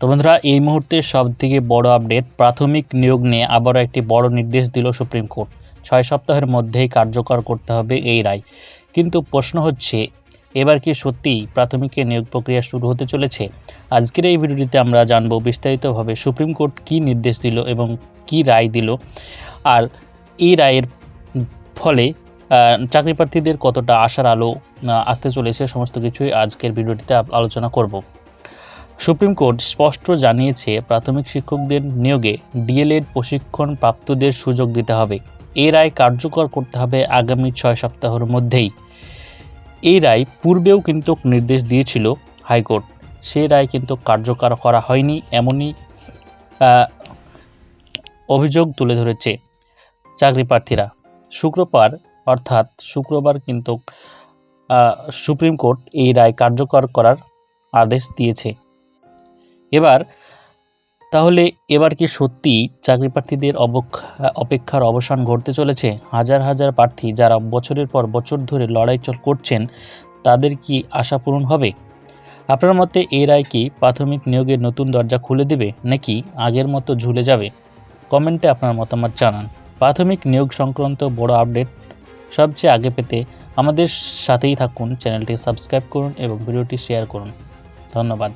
তো বন্ধুরা, এই মুহূর্তে সব থেকে বড় আপডেট প্রাথমিক নিয়োগ নিয়ে আবারও একটি বড় নির্দেশ দিল সুপ্রিম কোর্ট। ছয় সপ্তাহের মধ্যেই কার্যকর করতে হবে এই রায়। কিন্তু প্রশ্ন হচ্ছে, এবার কি সত্যিই প্রাথমিকের নিয়োগ প্রক্রিয়া শুরু হতে চলেছে? আজকের এই ভিডিওটিতে আমরা জানব বিস্তারিতভাবে সুপ্রিম কোর্ট কী নির্দেশ দিল এবং কী রায় দিল। আর এই রায়ের ফলে চাকরি প্রার্থীদের কতটা আশার আলো আসতে চলেছে, সমস্ত কিছুই আজকের ভিডিওটিতে আলোচনা করব। সুপ্রিম কোর্ট স্পষ্ট জানিয়েছে প্রাথমিক শিক্ষকদের নিয়োগে ডিএলএড প্রশিক্ষণ প্রাপ্তদের সুযোগ দিতে হবে। এই রায় কার্যকর করতে হবে আগামী ছয় সপ্তাহের মধ্যেই। এই রায় পূর্বেও কিন্তু নির্দেশ দিয়েছিল হাইকোর্ট। সেই রায় কিন্তু কার্যকর করা হয়নি এমনই অভিযোগ তুলে ধরেছে চাকরি প্রার্থীরা। শুক্রবার, অর্থাৎ শুক্রবার কিন্তু সুপ্রিম কোর্ট এই রায় কার্যকর করার আদেশ দিয়েছে। এবার, তাহলে এবার কি সত্যি চাকরি প্রার্থীদের অপেক্ষার অবসান ঘটতে চলেছে? হাজার হাজার প্রার্থী যারা বছরের পর বছর ধরে লড়াই চল করছেন, তাদের কি আশা পূরণ হবে? আপনার মতে এই রায় কি প্রাথমিক নিয়োগের নতুন দরজা খুলে দেবে, নাকি আগের মতো ঝুলে যাবে? কমেন্টে আপনার মতামত জানান। প্রাথমিক নিয়োগ সংক্রান্ত বড় আপডেট সবচেয়ে আগে পেতে আমাদের সাথেই থাকুন, চ্যানেলটি সাবস্ক্রাইব করুন এবং ভিডিওটি শেয়ার করুন। ধন্যবাদ।